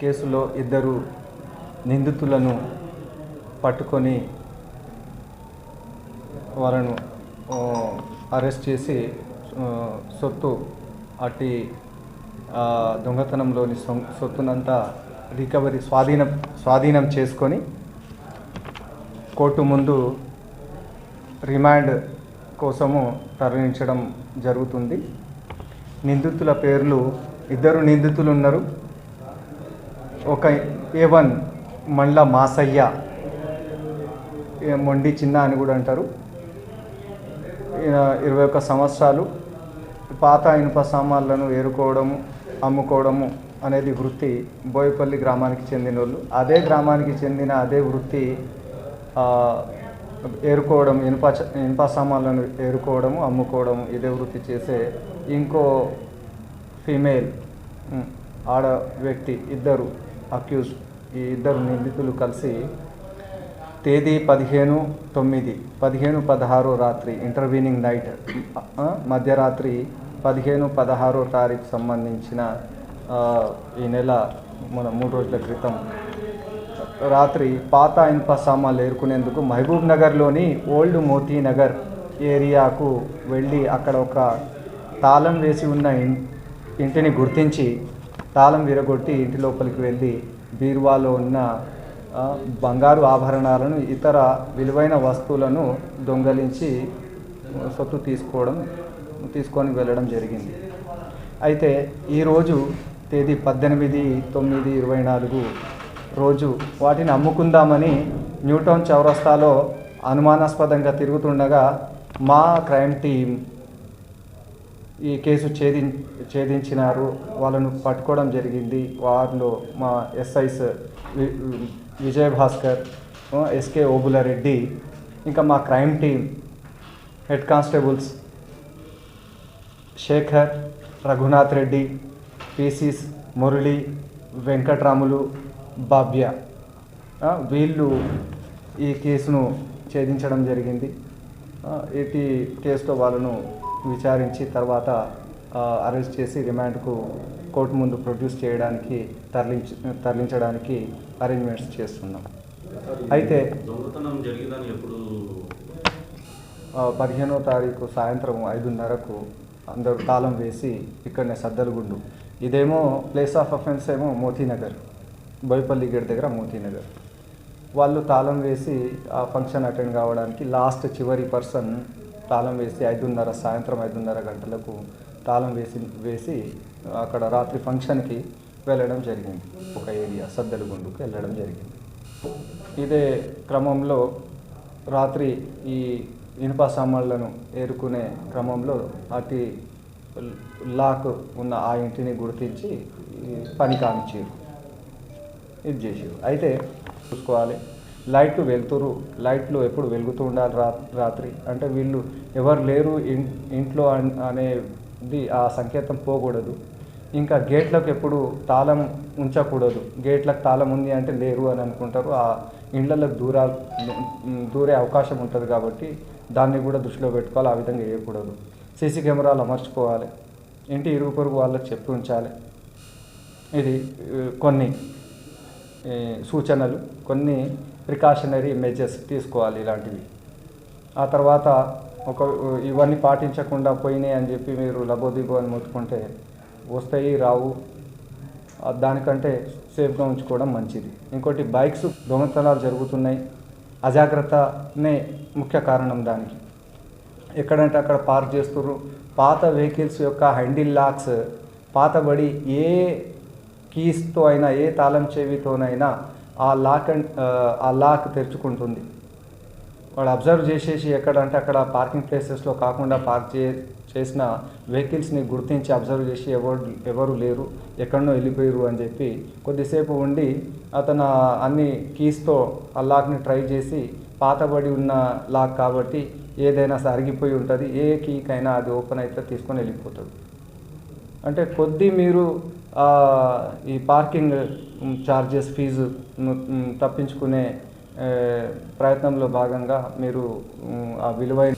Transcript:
కేసులో ఇద్దరు నిందితులను పట్టుకొని వాళ్ళను అరెస్ట్ చేసి సొత్తు అట్టి దొంగతనంలోని సొత్తునంతా రికవరీ స్వాధీనం స్వాధీనం చేసుకొని కోర్టు ముందు రిమాండ్ కోసము తరలించడం జరుగుతుంది. నిందితుల పేర్లు ఇద్దరు నిందితులు ఉన్నారు. ఒక ఏ వన్ మండ్ల మాసయ్య మొండి చిన్న అని కూడా అంటారు. ఇరవై ఒక్క సంవత్సరాలు పాత ఇనుప సామాన్లను ఏరుకోవడము అమ్ముకోవడము అనేది వృత్తి బోయపల్లి గ్రామానికి చెందిన వాళ్ళు అదే గ్రామానికి చెందిన అదే వృత్తి ఏరుకోవడం ఇనుప ఇనుప సామాన్లను ఏరుకోవడము అమ్ముకోవడము ఇదే వృత్తి చేసే ఇంకో ఫీమేల్ ఆడ వ్యక్తి ఇద్దరు. అక్యూజ్ ఈ ఇద్దరు నిందితులు కలిసి తేదీ పదిహేను తొమ్మిది పదిహేను పదహారు రాత్రి ఇంటర్వీనింగ్ నైట్ మధ్యరాత్రి పదిహేను పదహారో తారీఖు సంబంధించిన ఈ నెల మన మూడు రోజుల క్రితం రాత్రి పాత ఇన్ప సామాన్లు ఏరుకునేందుకు మహబూబ్ నగర్లోని ఓల్డ్ మోతీ నగర్ ఏరియాకు వెళ్ళి అక్కడ ఒక తాళం వేసి ఉన్న ఇంటిని గుర్తించి తాళం విరగొట్టి ఇంటి లోపలికి వెళ్ళి బీరువాలో ఉన్న బంగారు ఆభరణాలను ఇతర విలువైన వస్తువులను దొంగలించి సొత్తు తీసుకోవడం తీసుకొని వెళ్ళడం జరిగింది. అయితే ఈరోజు తేదీ పద్దెనిమిది తొమ్మిది ఇరవై నాలుగు రోజు వాటిని అమ్ముకుందామని న్యూటౌన్ చౌరస్తాలో అనుమానాస్పదంగా తిరుగుతుండగా మా క్రైమ్ టీం ఈ కేసు ఛేది ఛేదించినారు. వాళ్ళను పట్టుకోవడం జరిగింది. వారిలో మా ఎస్ఐస్ వి- విజయ్ భాస్కర్ ఎస్కే ఓబులారెడ్డి ఇంకా మా crime team head constables Shekar Raghunath Reddy PCs Murali Venkatramulu Babya. వీళ్ళు ఈ కేసును ఛేదించడం జరిగింది. ఆ, కేసులో వాళ్ళను విచారించి తర్వాత అరెస్ట్ చేసి రిమాండ్కు కోర్టు ముందు ప్రొడ్యూస్ చేయడానికి తరలించ తరలించడానికి అరేంజ్మెంట్స్ చేస్తున్నాం. అయితే పదిహేనో తారీఖు సాయంత్రం ఐదున్నరకు అందరూ తాళం వేసి ఇక్కడనే సద్దలగుండు. ఇదేమో ప్లేస్ ఆఫ్ అఫెన్స్ ఏమో మోతీనగర్ బోయపల్లి గేట్ దగ్గర మోతీనగర్. వాళ్ళు తాళం వేసి ఆ ఫంక్షన్ అటెండ్ కావడానికి లాస్ట్ చివరి పర్సన్ తాళం వేసి ఐదున్నర సాయంత్రం ఐదున్నర గంటలకు తాళం వేసి వేసి అక్కడ రాత్రి ఫంక్షన్కి వెళ్ళడం జరిగింది. ఒక ఏరియా సద్దలగుండుకు వెళ్ళడం జరిగింది. ఇదే క్రమంలో రాత్రి ఈ ఇనుప సామాన్లను ఏరుకునే క్రమంలో అతి లాక్ ఉన్న ఆ ఇంటిని గుర్తించి పని కానిచ్చారు ఇది చేసారు. అయితే చూసుకోవాలి. లైట్లు వెళ్తురు లైట్లు ఎప్పుడు వెలుగుతూ ఉండాలి రా రాత్రి. అంటే వీళ్ళు ఎవరు లేరు ఇంట్లో అనేది ఆ సంకేతం పోకూడదు. ఇంకా గేట్లకు ఎప్పుడు తాళం ఉంచకూడదు. గేట్లకు తాళం ఉంది అంటే లేరు అని అనుకుంటారు. ఆ ఇండ్లలకు దూరా దూరే అవకాశం ఉంటుంది కాబట్టి దాన్ని కూడా దృష్టిలో పెట్టుకోవాలి. ఆ విధంగా వేయకూడదు సీసీ కెమెరాలు అమర్చుకోవాలి. ఇంటి ఇరుగు పొరుగు వాళ్ళకి చెప్పి ఉంచాలి. ఇది కొన్ని సూచనలు కొన్ని ప్రికాషనరీ మెజర్స్ తీసుకోవాలి ఇలాంటివి. ఆ తర్వాత ఒక ఇవన్నీ పాటించకుండా పోయినాయి అని చెప్పి మీరు లబోదిబో అని ముట్టుకుంటే వస్తాయి రావు. దానికంటే సేఫ్గా ఉంచుకోవడం మంచిది. ఇంకోటి బైక్స్ దొంగతనాలు జరుగుతున్నాయి. అజాగ్రత్తనే ముఖ్య కారణం దానికి. ఎక్కడంటే అక్కడ పార్క్ చేస్తుర్రు. పాత వెహికల్స్ యొక్క హ్యాండిల్ లాక్స్ పాతబడి ఏ కీస్తో అయినా ఏ తాళం చెవితోనైనా ఆ లాక్ అండ్ ఆ లాక్ తెరుచుకుంటుంది. వాడు అబ్జర్వ్ చేసేసి ఎక్కడంటే అక్కడ పార్కింగ్ ప్లేసెస్లో కాకుండా పార్క్ చే చేసిన వెహికల్స్ని గుర్తించి అబ్జర్వ్ చేసి ఎవరు ఎవరు లేరు ఎక్కడనో వెళ్ళిపోయారు అని చెప్పి కొద్దిసేపు ఉండి అతను అన్ని కీస్తో ఆ లాక్ని ట్రై చేసి పాతబడి ఉన్న లాక్ కాబట్టి ఏదైనా సరిగిపోయి ఉంటుంది. ఏ కీకైనా అది ఓపెన్ అయితే తీసుకొని వెళ్ళిపోతాడు. అంటే కొద్ది మీరు ఈ పార్కింగ్ ఛార్జెస్ ఫీజు తప్పించుకునే ప్రయత్నంలో భాగంగా మీరు ఆ విలువైన